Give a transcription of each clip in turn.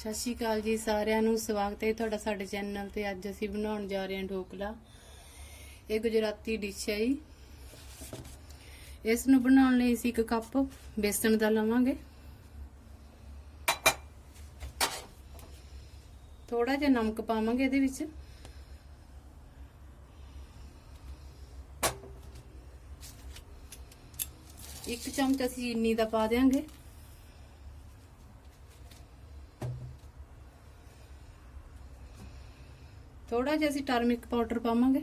ਸਤਿ ਸ਼੍ਰੀ ਅਕਾਲ ਜੀ ਸਾਰਿਆਂ ਨੂੰ। ਸਵਾਗਤ ਹੈ ਤੁਹਾਡਾ ਸਾਡੇ ਚੈਨਲ ਤੇ। ਅੱਜ ਅਸੀਂ ਬਣਾਉਣ ਜਾ ਰਹੇ ਹਾਂ ਢੋਕਲਾ। ਇਹ ਗੁਜਰਾਤੀ ਡਿਸ਼ ਹੈ ਜੀ। ਇਸ ਨੂੰ ਬਣਾਉਣ ਲਈ ਅਸੀਂ ਇੱਕ ਕੱਪ ਬੇਸਣ ਦਾ ਲਵਾਂਗੇ। ਥੋੜਾ ਜਿਹਾ ਨਮਕ ਪਾਵਾਂਗੇ ਇਹਦੇ ਵਿੱਚ। ਇੱਕ ਚਮਚ ਅਸੀਂ ਚੀਨੀ ਦਾ ਪਾ ਦੇਵਾਂਗੇ ਥੋੜਾ ਜਿਹਾ ਅਸੀਂ ਟਰਮਿਕ ਪਾਊਡਰ ਪਾਵਾਂਗੇ।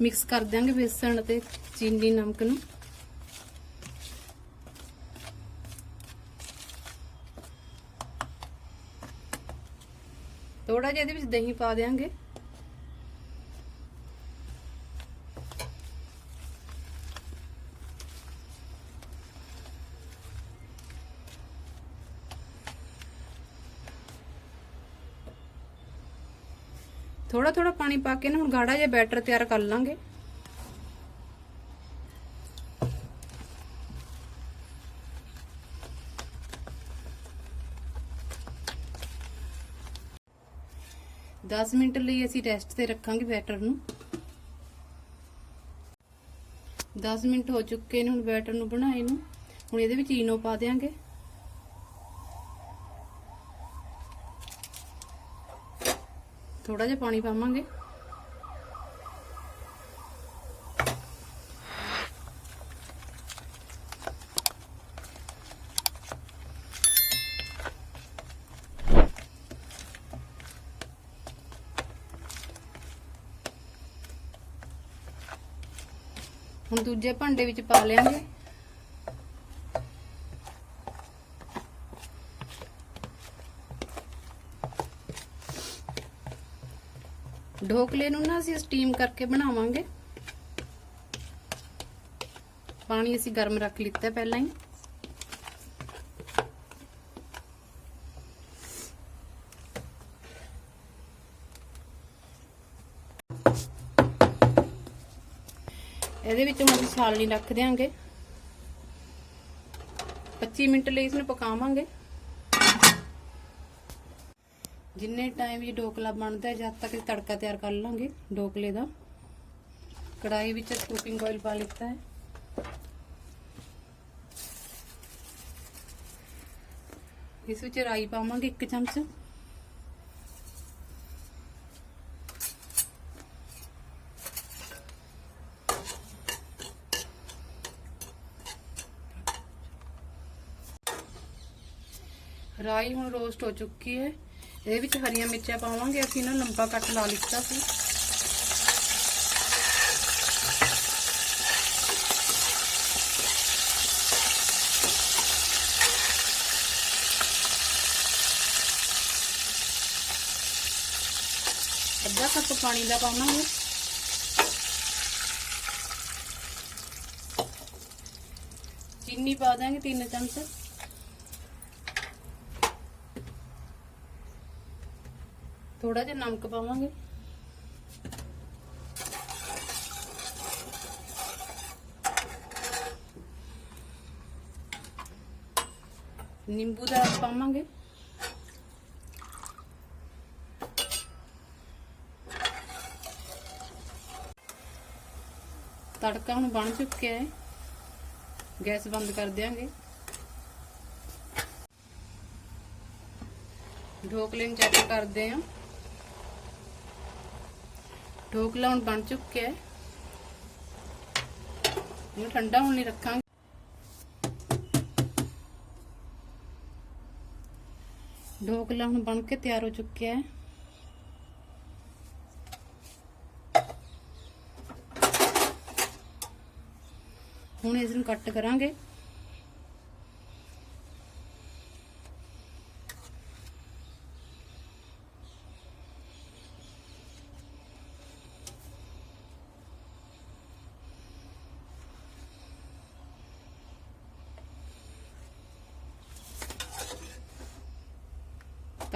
ਮਿਕਸ ਕਰ ਦਿਆਂਗੇ ਬੇਸਣ ਤੇ ਚੀਨੀ ਨਮਕ ਨੂੰ। ਥੋੜਾ ਜਿਹਾ ਇਹਦੇ ਵਿੱਚ ਦਹੀਂ ਪਾ ਦਿਆਂਗੇ। ਥੋੜਾ ਥੋੜਾ ਪਾਣੀ ਪਾ ਕੇ ਨਾ ਹੁਣ ਗਾੜਾ ਜਿਹਾ ਬੈਟਰ ਤਿਆਰ ਕਰ ਲਾਂਗੇ। ਦਸ ਮਿੰਟ ਲਈ ਅਸੀਂ ਰੈਸਟ ਤੇ ਰੱਖਾਂਗੇ ਬੈਟਰ ਨੂੰ। 10 ਮਿੰਟ ਹੋ ਚੁੱਕੇ ਨੇ ਹੁਣ ਬੈਟਰ ਨੂੰ ਬਣਾਏ ਨੂੰ। ਹੁਣ ਇਹਦੇ ਵਿੱਚ ਈਨੋ ਪਾ ਦੇਾਂਗੇ ਥੋੜਾ ਜਿਹਾ ਪਾਣੀ ਪਾਵਾਂਗੇ। ਹੁਣ ਦੂਜੇ ਭਾਂਡੇ ਵਿੱਚ ਪਾ ਲਿਆਂਗੇ। ਢੋਕਲੇ ਨੂੰ ਨਾ ਅਸੀਂ ਸਟੀਮ ਕਰਕੇ ਬਣਾਵਾਂਗੇ। ਪਾਣੀ ਅਸੀਂ ਗਰਮ ਰੱਖ ਲਿੱਤਾ ਪਹਿਲਾਂ ਹੀ। ਇਹਦੇ ਵਿੱਚ ਹੁਣ ਅਸੀਂ ਛਾਲਣੀ ਰੱਖ ਦਿਆਂਗੇ। 25 ਮਿੰਟ ਲਈ ਇਸ ਨੂੰ ਪਕਾਵਾਂਗੇ। ਜਿੰਨੇ ਟਾਈਮ ਇਹ ਢੋਕਲਾ ਬਣਦਾ ਹੈ ਜਦ ਤੱਕ ਇਹ ਤੜਕਾ ਤਿਆਰ ਕਰ ਲਾਂਗੇ ਢੋਕਲੇ ਦਾ ਕੜਾਈ ਵਿੱਚ ਕੁਕਿੰਗ ਆਇਲ ਪਾ ਲਿੱਤਾ ਹੈ ਇਸ ਵਿੱਚ ਰਾਈ ਪਾਵਾਂਗੇ 1 ਚਮਚ ਰਾਈ ਹੁਣ ਰੋਸਟ ਹੋ ਚੁੱਕੀ ਹੈ ਇਹਦੇ ਵਿੱਚ ਹਰੀਆਂ ਮਿਰਚਾਂ ਪਾਵਾਂਗੇ ਅਸੀਂ ਨਾ ਲੰਬਾ ਕੱਟ ਲਾ ਲਿੱਤਾ ਸੀ ਅੱਧਾ ਕੱਪ ਪਾਣੀ ਦਾ ਪਾਵਾਂਗੇ ਚੀਨੀ ਪਾ ਦਾਂਗੇ 3 ਚਮਚ ਥੋੜਾ ਜਿਹਾ ਨਮਕ ਪਾਵਾਂਗੇ ਨਿੰਬੂ ਦਾ ਰਸ ਪਾਵਾਂਗੇ ਤੜਕਾ ਹੁਣ ਬਣ ਚੁੱਕਿਆ ਹੈ ਗੈਸ ਬੰਦ ਕਰ ਦਿਆਂਗੇ ਢੋਕਲੇ ਨੂੰ ਚੈੱਕ ਕਰਦੇ ਹਾਂ ढोकला हूँ बन चुक है। ठंडा ठंडा होने रखा ढोकला हूँ बन के तैयार हो चुके है। हूँ इस कट करा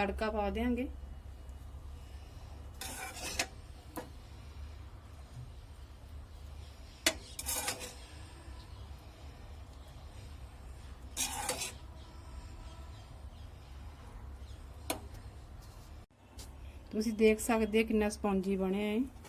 ਤੜਕਾ ਪਾ ਦੇਾਂਗੇ ਤੁਸੀਂ ਦੇਖ ਸਕਦੇ ਹੋ ਕਿੰਨਾ ਸਪੌਂਜੀ ਬਣਿਆ ਹੈ